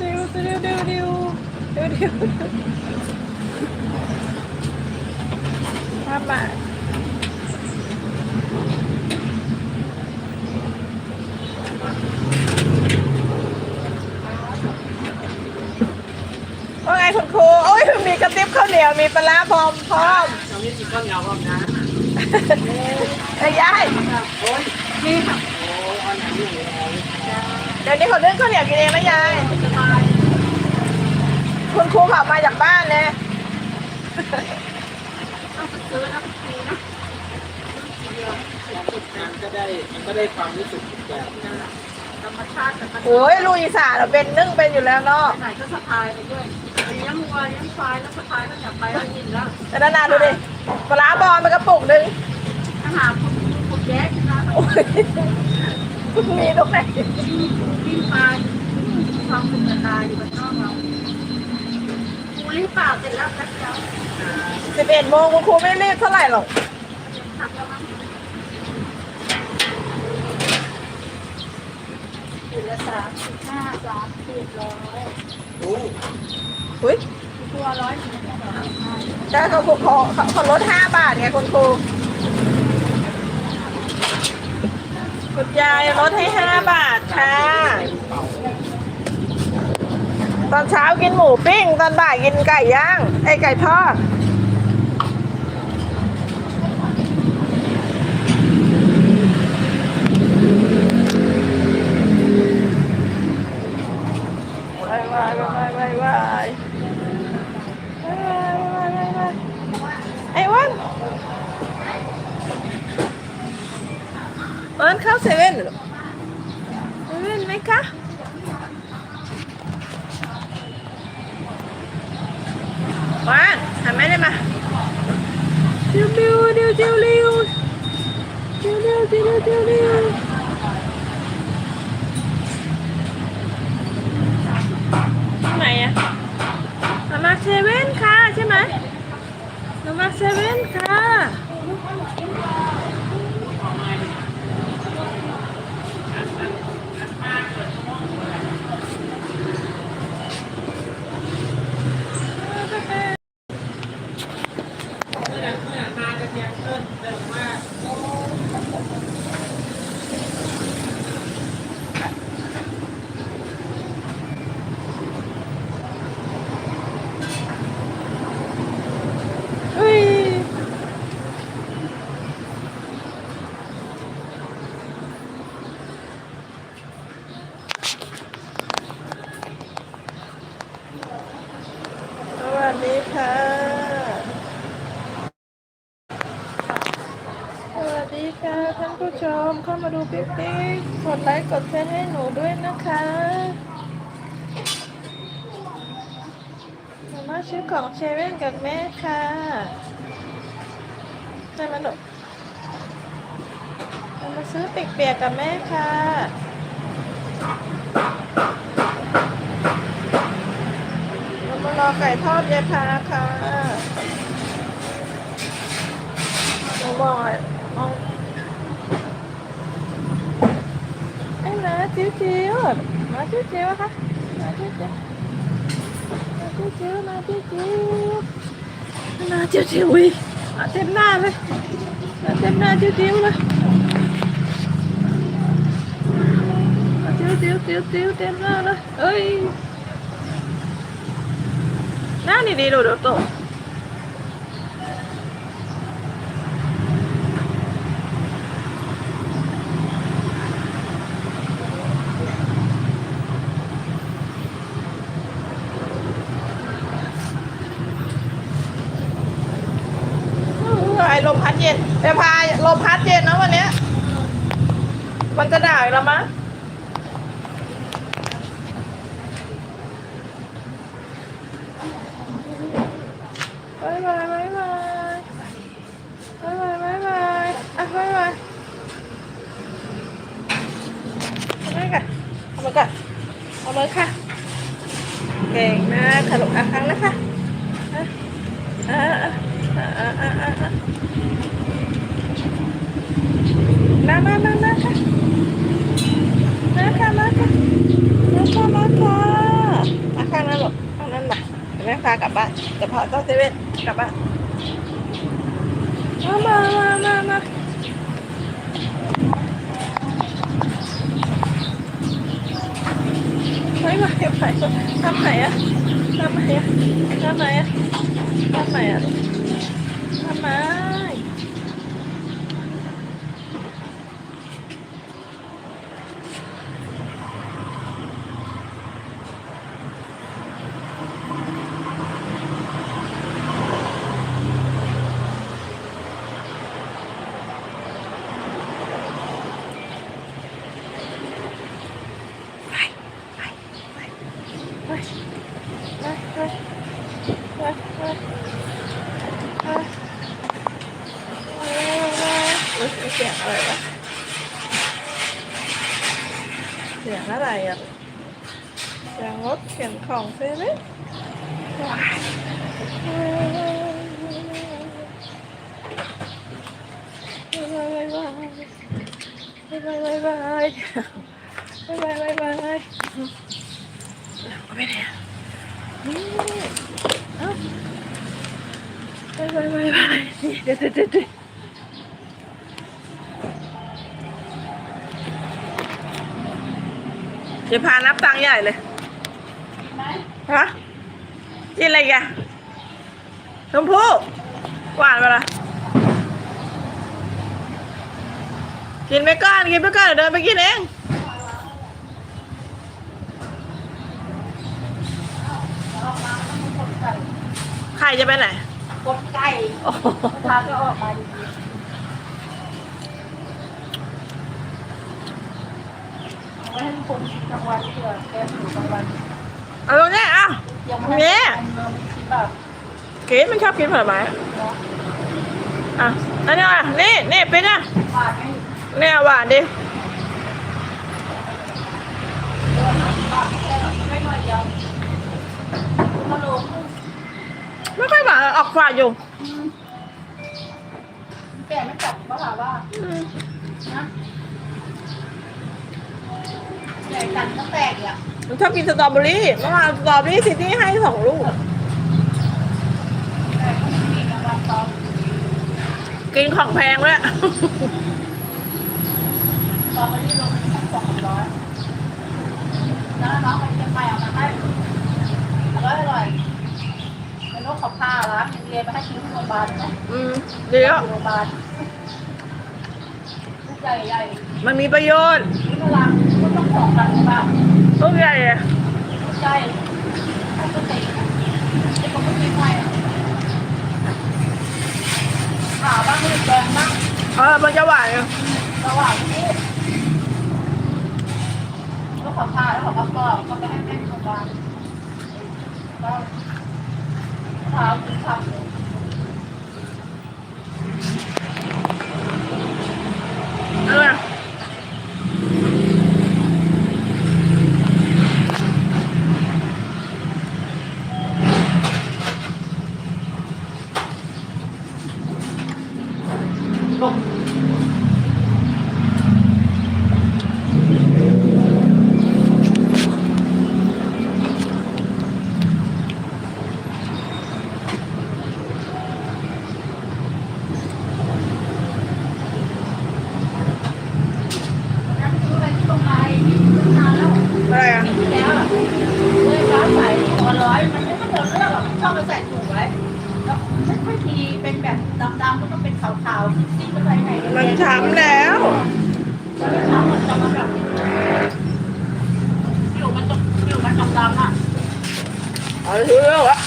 ดิวดิวดิวดิวดิวดิวห้าบาทว่าไงคุณครูโอ้ยมีกระติบข้าวเหนียวมีปลาร้าพร้อมพร้อมตรงนี้กินข้าวเหนียวพร้อมนะไอ้ยายโอ้ยนี่ค่ะโอ้ยอันไหนอยู่ไหนเดี๋ยวนี้เขาเรื่องข้าวเหนียวกินเองนะยายสบาย คุณครูขับมาจากบ้านเลยต้องไปซื้อนะซื้อนะมันก็ได้มันก็ได้ความรู้สึกอีกแบบนะธรรมชาติแต่มันโอ้ยลูกอีสานเราเป็นนึ่งเป็นอยู่แล้วเนาะไหนก็สะพายไปด้วยเลี้ยงวัวเลี้ยงควายแล้วสะพายก็อยากไปแล้วยินแล้วแต่นานๆดูดิปลาร้าบอลมันกระปุกหนึ่งถ้าหาคุณคุณแย้ชนะโอ้ย มีตรงไหนวิ่งปลาความสุขกระจายอยู่บนนอกเราคูรีบเปล่าเสร็จแล้วแป๊บเดียวสิบเอ็ดโมงคุณครูไม่รีบเท่าไหร่หรอกทำแล้วมั้งขีดละสามสิบห้าสามสิบร้อยโอ้อุ้ยตัวร้อยหนึ่งสามห้า แต่เขาเขาเขาเขาลดห้าบาทไงคุณครู คุณยายลดให้ห้าบาทค่ะ ตอนเช้ากินหมูปิ้ง ตอนบ่ายกินไก่ย่าง ไอ้ไก่ทอด tiêu liêu tiêu liêu tiêu liêu tiêu liêu này à? Nó mặc xe bên kha chứ mày nó mặc xe bên kha. มเข้ามาดูปิ๊กปิ๊กกดไลค์กดแชร์ให้หนูด้วยนะคะมามาซื้อของเชเว่นกับแม่ค่ะใช่ไหมลูมาซื้อเปียกๆกับแม่ค่ะเรามารอไก่ทอดยายพาค่ะหนูบอกเอาไอ้มา จิ๋วๆมาจิ๋วๆค่ะมาจิ๋วๆมาจิ๋วๆมาจิ๋วๆมาจิ๋วๆอีกเต็มหน้าเลยมาเต็มหน้าจิ๋วๆเลยจิ๋วจิ๋วจิ๋วเต็มหน้าเลยเฮ้ยหน้านี่ดีดูดูตัว ろと。ไอ้ลมพัดเย็นไปพาลมพัดเย็นนะวันเนี้ย มันจะด่าอีกแล้วมั้งบายบายบายบายบายบายบายบายอะบายบายเอามือกันเอามือกันเอามือค่ะ เก่งมากค่ะลูกอะครั้งแล้วค่ะอะอะอะอะอะอะอะมามามามาค่ะมาค่ะมาค่ะมาค่ะมาค่ะ พากลับบ้านจะพอเข้าเซเว่นกลับบ้านมามามามามาไม่ไปไม่ไหวทำไหนอะทำไหนอะทำไหนอะทำไหนอะทำไมไปไปไปไปไปไปไป ไปไปอุ๊ยเสียงอะไรวะเสียงอะไรอะเสียง ไปไปไปไปเดี๋ยวเดี๋ยวเดี๋ยวเดี๋ยวพานับตังค์ใหญ่เลยฮะกินอะไรกันชมพู่หวานปะล่ะกินไปก่อนกินไปก่อนเดินไปกินเองใครจะไปไหน กดไก่โอ้โหพาก็ออกมาดีเอาไว้ให้ทุกคนกินกลางวันเผื่อแกอยู่กลางวันเอาตรงนี้อะ ยังไม่ได้ทำเงินคิดแบบกินมันชอบกินผลไม้เนาะอะอันนี้อะนี่นี่เป็นอะผ่านไม่เนี่ยหวานดิ ไม่หน่อยเดียวมาลง ไม่ค่ อยหวานออกฝาดอยู่แกไม่จับก็ถามว่าอืมนะใหญ่กันก็แตกอะมันชอบกินสตรอเบอรี่เมื่อวานสตรอเบอรี่ซิตี้ให้สองลูก แต่ก็ไม่มีกำลังตอนกินของแพงด้วย ตอนนี้ลงมันสองร้อยแล้วน้องไปเชียงใหม่เอามาให้อร่อยอร่อยเป็นโรคขับผ้าร้า นเรียนไปให้ชิ้นที่โรงพยาบาลเนาะอืมเดี๋ยวโรงพยาบาลลูกใหญ่ใหญ่มันมีประโยชน์ลูกกำลังก็ต้องสองกันใช่ป่ะลูกใหญ่อะลูกใหญ่ปกติไอ้ปกติไม่ขาบ้างไม่แดงบ้างเออมันจะหวานอยู่ระหว่างที่ก็ขอพาแล้วขอพักก่อนก็ไปให้แม่โรงพยาบาลก็เท้ Allora. มันไม่ต้องเดินเลือกหรอกชอบไปใส่ถุงไว้แล้วไม่ทีเป็นแบบดำๆก็ต้องเป็นขาวๆซีดๆก็ใส่ไหนมันช้ำแล้วมันช้ำมันจะมาแบบผิวมันจะผิวมันดำๆอะเอาถือเรื่องละ